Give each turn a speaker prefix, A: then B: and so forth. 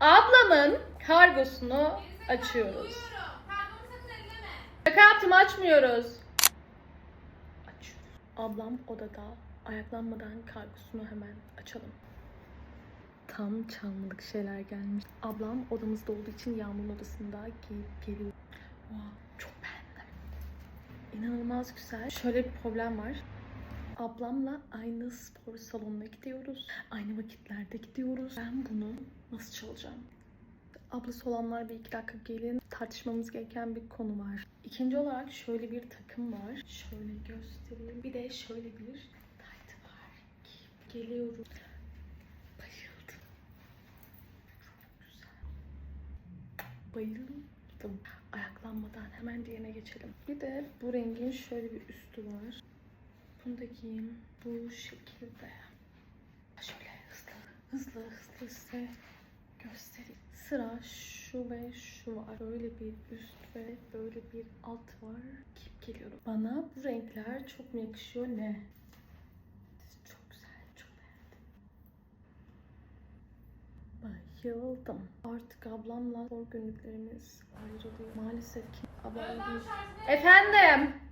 A: Ablamın kargosunu açıyoruz. Şaka yaptım açmıyoruz. Açıyoruz. Ablam odada ayaklanmadan kargosunu hemen açalım. Tam çalmalık şeyler gelmiş. Ablam odamızda olduğu için Yağmur'un odasında giyip geliyor. Wow, çok beğendim. İnanılmaz güzel. Şöyle bir problem var. Ablamla aynı spor salonuna gidiyoruz. Aynı vakitlerde gidiyoruz. Ben bunu nasıl çalacağım? Ablası olanlar bir iki dakika gelin. Tartışmamız gereken bir konu var. İkinci olarak şöyle bir takım var. Şöyle göstereyim. Bir de şöyle bir tayt var. Geliyorum. Bayıldım. Çok güzel. Bayıldım. Ayaklanmadan hemen diğerine geçelim. Bir de bu rengin şöyle bir üstü var. Bunu da giyeyim. Bu şekilde. Şöyle hızlı hızlı hızlı size göstereyim. Sıra şu ve şu var. Böyle bir üst ve böyle bir alt var. Giyip geliyorum. Bana bu renkler çok mu yakışıyor ne? Çok güzel. Çok beğendim. Bayıldım. Artık ablamla zor günlüklerimiz ayrılıyor. Maalesef ki ablam... Efendim?